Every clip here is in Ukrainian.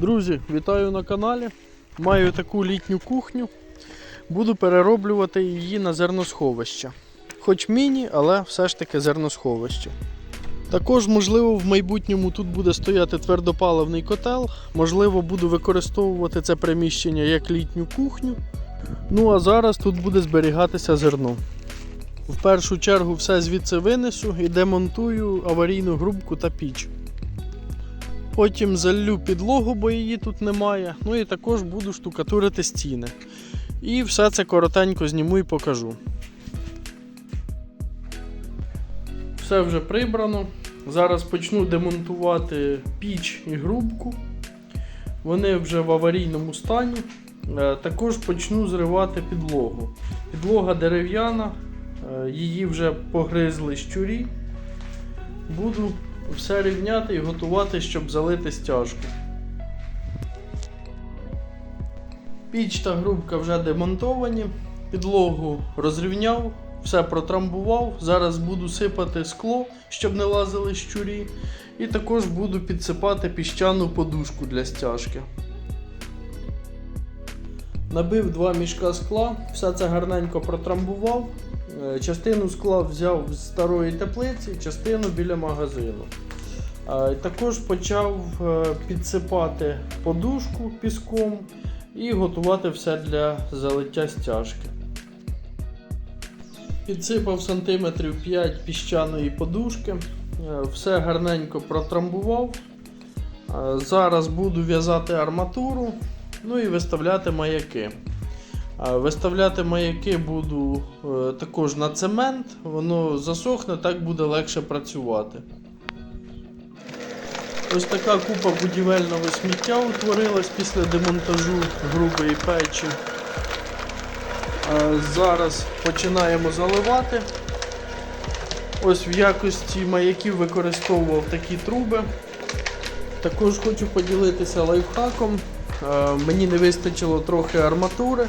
Друзі, вітаю на каналі. Маю таку літню кухню. Буду перероблювати її на зерносховище. Хоч міні, але все ж таки зерносховище. Також, можливо, в майбутньому тут буде стояти твердопаливний котел. Можливо, буду використовувати це приміщення як літню кухню. Ну а зараз тут буде зберігатися зерно. В першу чергу все звідси винесу і демонтую аварійну грубку та піч. Потім залью підлогу, бо її тут немає. Ну і також буду штукатурити стіни. І все це коротенько зніму і покажу. Все вже прибрано. Зараз почну демонтувати піч і грубку. Вони вже в аварійному стані. Е, Також почну зривати підлогу. Підлога дерев'яна, е, її вже погризли щурі. Буду все рівняти і готувати, щоб залити стяжку. Піч та грубка вже демонтовані, підлогу розрівняв, все протрамбував. Зараз буду сипати скло, щоб не лазили щурі. І також буду підсипати піщану подушку для стяжки. Набив два мішка скла, все це гарненько протрамбував. Е, Частину скла взяв з старої теплиці, частину біля магазину. Е, Також почав е, підсипати подушку піском і готувати все для залиття стяжки. Підсипав сантиметрів 5 піщаної подушки, все гарненько протрамбував. Зараз буду в'язати арматуру, ну і виставляти маяки. Виставляти маяки буду е, також на цемент, воно засохне, так буде легше працювати. Ось така купа будівельного сміття утворилась після демонтажу грубої печі. Е, Зараз починаємо заливати. Ось в якості маяків використовував такі труби. Також хочу поділитися лайфхаком. Е, Мені не вистачило трохи арматури.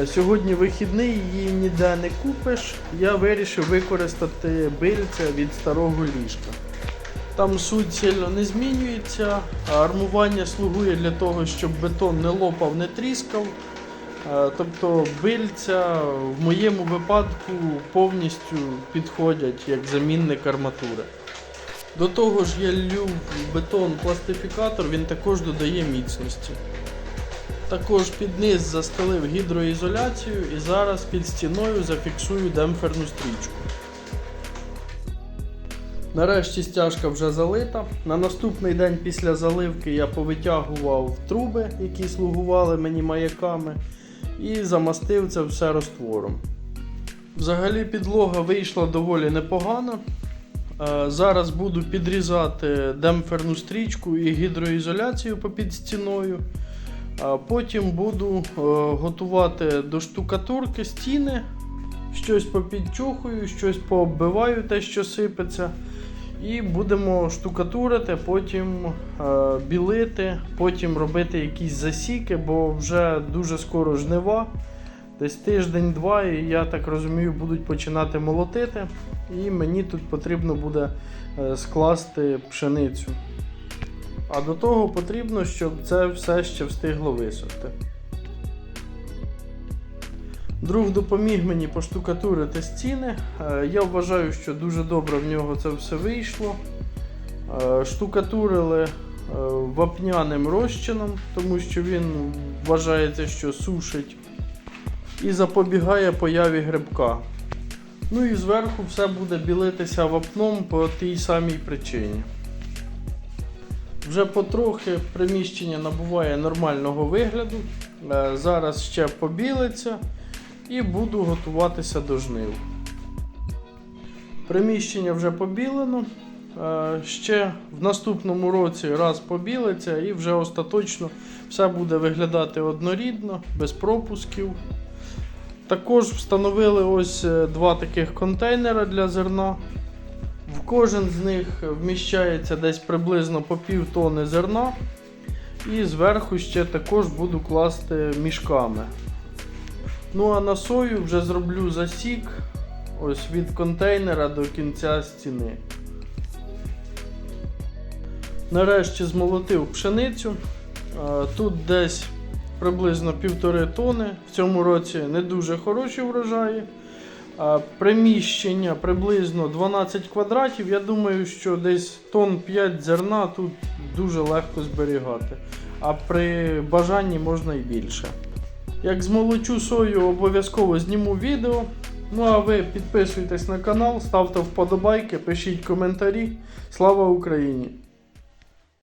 Е, Сьогодні вихідний, її ніде не купиш. Я вирішив використати бильця від старого ліжка. Там суть сильно не змінюється, армування слугує для того, щоб бетон не лопав, не тріскав. Е, Тобто бильця в моєму випадку повністю підходять як замінник арматури. До того ж я лью в бетон пластифікатор, він також додає міцності. Також під низ застелив гідроізоляцію і зараз під стіною зафіксую демпферну стрічку. Нарешті стяжка вже залита. На наступний день після заливки я повитягував труби, які слугували мені маяками, і замастив це все розтвором. Взагалі підлога вийшла доволі непогано. Е, Зараз буду підрізати демпферну стрічку і гідроізоляцію попід стіною. Потім буду е, готувати до штукатурки стіни, щось попідчухую, щось пооббиваю те, що сипеться. І будемо штукатурити, потім е, білити, потім робити якісь засіки, бо вже дуже скоро жнива. Десь тиждень-два, і я так розумію, будуть починати молотити. І мені тут потрібно буде е, скласти пшеницю. А до того потрібно, щоб це все ще встигло висохти. Друг допоміг мені поштукатурити стіни. Е, Я вважаю, що дуже добре в нього це все вийшло. Е, Штукатурили вапняним розчином, тому що він вважається, що сушить і запобігає появі грибка. Ну і зверху все буде білитися вапном по тій самій причині. Вже потрохи приміщення набуває нормального вигляду. Е, Зараз ще побілиться і буду готуватися до жнив. Приміщення вже побілено. Е, Ще в наступному році раз побілиться і вже остаточно все буде виглядати однорідно, без пропусків. Також встановили ось е, два таких контейнера для зерна. В кожен з них вміщається десь приблизно по пів тони зерна. І зверху ще також буду класти мішками. Ну а на сою вже зроблю засік ось від контейнера до кінця стіни. Нарешті змолотив пшеницю. Тут десь приблизно півтори тони. В цьому році не дуже хороші врожаї. Приміщення приблизно 12 квадратів. Я думаю, що десь тонн 5 зерна тут дуже легко зберігати. А при бажанні можна і більше. Як змолочу сою, обов'язково зніму відео. Ну а ви підписуйтесь на канал, ставте вподобайки, пишіть коментарі. Слава Україні!